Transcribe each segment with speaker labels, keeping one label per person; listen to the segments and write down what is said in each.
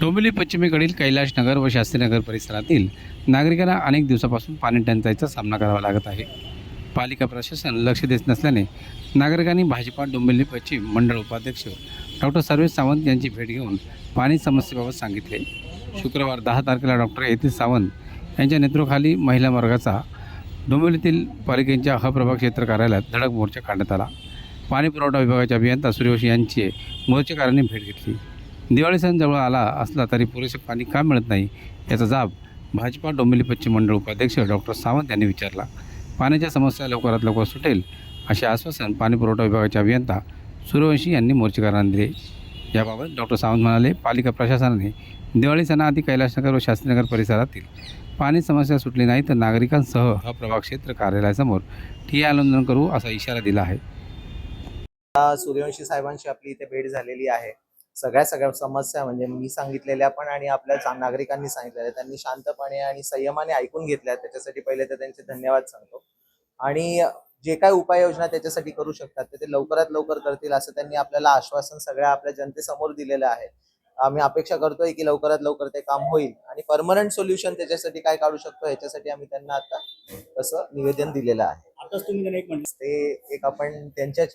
Speaker 1: डोंबिवली पश्चिमेकडील कैलाशनगर व शास्त्रीनगर परिसरातील नागरिकांना अनेक दिवसापासून पाणी टंचाईचा सामना करावा लागत आहे. पालिका प्रशासन लक्ष देत नसल्याने नागरिकांनी भाजपा डोंबिवली पश्चिम मंडळ उपाध्यक्ष डॉक्टर सर्वेश सावंत यांची भेट घेऊन पाणी समस्येबाबत सांगितले. शुक्रवार दहा तारखेला डॉक्टर यतीश सावंत यांच्या नेतृत्वाखाली महिला वर्गाचा डोंबिवलीतील पालिकेच्या अहप्रभाग क्षेत्र कार्यालयात धडक मोर्चा काढण्यात आला. पाणी पुरवठा विभागाचे अभियंता सूर्यवंशी यांची मोर्चेकऱ्यांनी भेट घेतली. दिवाळी सण जवळ आला असला तरी पुरेसे पाणी का मिळत नाही? याचा जाब भाजपा डोंबिवली पश्चिम मंडळ उपाध्यक्ष डॉक्टर सावंत यांनी विचारला. पाण्याच्या समस्या लवकरात लवकर सुटेल असे आश्वासन पाणी पुरवठा विभागाचे अभियंता सूर्यवंशी यांनी मोर्चेकरांना दिले. याबाबत डॉक्टर सावंत म्हणाले पालिका प्रशासनाने दिवाळी सणाआधी कैलासनगर व शास्त्रीनगर परिसरातील पाणी समस्या सुटली नाही तर नागरिकांसह हा प्रभाग क्षेत्र कार्यालयासमोर ठिय्या आंदोलन करू असा इशारा दिला आहे.
Speaker 2: आता सूर्यवंशी साहेबांशी आपली इथे भेट झालेली आहे. सगळ्या सगळ्या समस्या म्हणजे मी सांगितलेल्या पण आणि आपल्या नागरिकांनी सांगितलेल्या त्यांनी शांतपणे आणि संयमाने ऐकून घेतल्या त्याच्यासाठी पहिले तर त्यांचे धन्यवाद सांगतो. आणि जे काय उपाययोजना त्याच्यासाठी करू शकतात ते ते लवकरात लवकर करतील असं त्यांनी आपल्याला आश्वासन सगळ्या आपल्या जनतेसमोर दिलेलं आहे. आम्ही अपेक्षा करतोय की लवकरात लवकर ते काम होईल. आणि परमनंट सोल्युशन त्याच्यासाठी काय काढू शकतो ह्याच्यासाठी आम्ही त्यांना आता तसं निवेदन दिलेलं आहे.
Speaker 3: आताच तुम्ही त्यांना एक
Speaker 2: ते एक आपण त्यांच्याच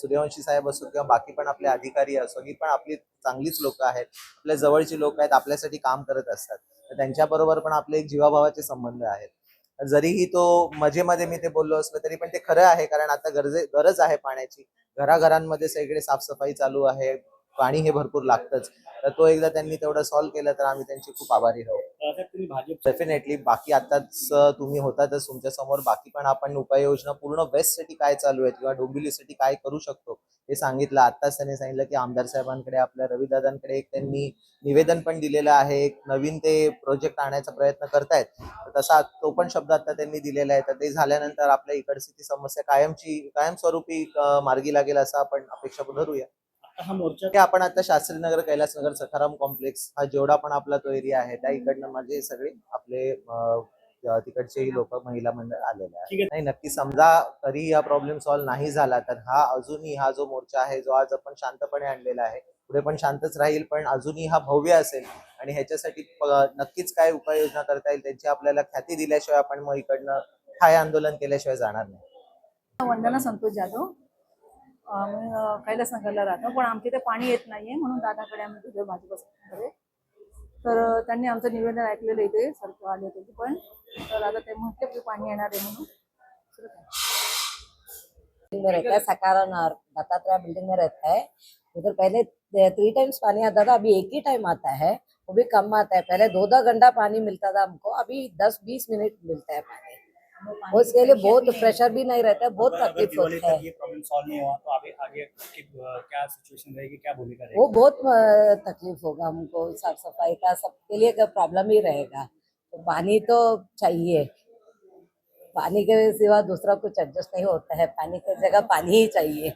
Speaker 2: सूर्यवंशी साहेब असो किंवा बाकी पण आपले अधिकारी असो ही पण आपली चांगलीच लोक आहेत. आपल्या जवळची लोक आहेत आपल्यासाठी काम करत असतात. तर त्यांच्याबरोबर पण आपले एक जीवाभावाचे संबंध आहेत. जरीही तो मजेमध्ये मी ते बोललो असलो तरी पण ते खरं आहे कारण आता गरजे गरज आहे पाण्याची. घराघरांमध्ये सगळे साफसफाई चालू आहे पाणी हे भरपूर लागतंच. तर तो एकदा त्यांनी तेवढं सॉल्व्ह केलं तर आम्ही त्यांची खूप आभारी राहू. डेफिनेटली बाकी आताच तुम्ही होतातच तुमच्यासमोर बाकी पण आपण उपाययोजना पूर्ण वेस्टसाठी काय चालू आहेत किंवा डोंबिवलीसाठी काय करू शकतो हे सांगितलं. आत्ताच त्यांनी सांगितलं की आमदार साहेबांकडे आपल्या रविदादांकडे एक त्यांनी निवेदन पण दिलेलं आहे. एक नवीन ते प्रोजेक्ट आणायचा प्रयत्न करतायत. तर तसा तो पण शब्द आता त्यांनी दिलेला आहे. तर ते झाल्यानंतर आपल्या इकडची ती समस्या कायमची कायमस्वरूपी मार्गी लागेल असं आपण अपेक्षा धरूया.
Speaker 3: हा मोर्चा
Speaker 2: की आपण आता शास्त्रीनगर कैलासनगर सखाराम कॉम्प्लेक्स हा जेवढा पण आपला तो एरिया आहे त्या इकडनं माझे सगळे आपले तिकडचेही लोक महिला मंडळ आलेले आहे. नाही नक्की समजा तरी हा प्रॉब्लेम सॉल्व्ह नाही झाला तर हा अजूनही हा जो मोर्चा आहे जो आज आपण शांतपणे आणलेला आहे पुढे पण शांतच राहील पण अजूनही हा भव्य असेल आणि ह्याच्यासाठी नक्कीच काय उपाययोजना करता येईल त्यांची आपल्याला ख्याती दिल्याशिवाय आपण मग इकडनं ठाय आंदोलन केल्याशिवाय जाणार नाही.
Speaker 4: वंदना संतोष जाधव. आम्ही अं, कैलासनगरला राहतो. पण आमच्या इथे पाणी येत नाहीये म्हणून दादाकडे आम्ही गेलो भाजपकडे तर त्यांनी आमचं निवेदन ऐकलेलं इथे सरकार आले होते. पण तर आता ते म्हटले की पाणी येणार आहे म्हणून. दुसरं
Speaker 5: बिल्डिंग में रहता है सकारण और दत्तात्रेय बिल्डिंग में रहता है उधर पहले थ्री टाइम्स पानी आता था अभी एक ही टाइम आता है. वो भी कम आता है. पहले दो दो घंटा पानी मिलता था हमको. अभी दस बीस मिनट मिलता है पानी उसके लिए बहुत प्रेशर भी नहीं रहता है बहुत तकलीफ़ होता है।
Speaker 3: ये प्रॉब्लम सॉल्व नहीं हुआ आगे आगे की, क्या सिचुएशन रहेगी क्या भूमिका रहेगी?
Speaker 5: वो बहुत तकलीफ़ होगा हमको साफ़ सफ़ाई का सबके लिए प्रॉब्लम ही रहेगा तो पानी तो चाहिए। पानी के सिवा दूसरा कुछ एडजस्ट नहीं होता है पानी की जगह पानी ही चाहिए।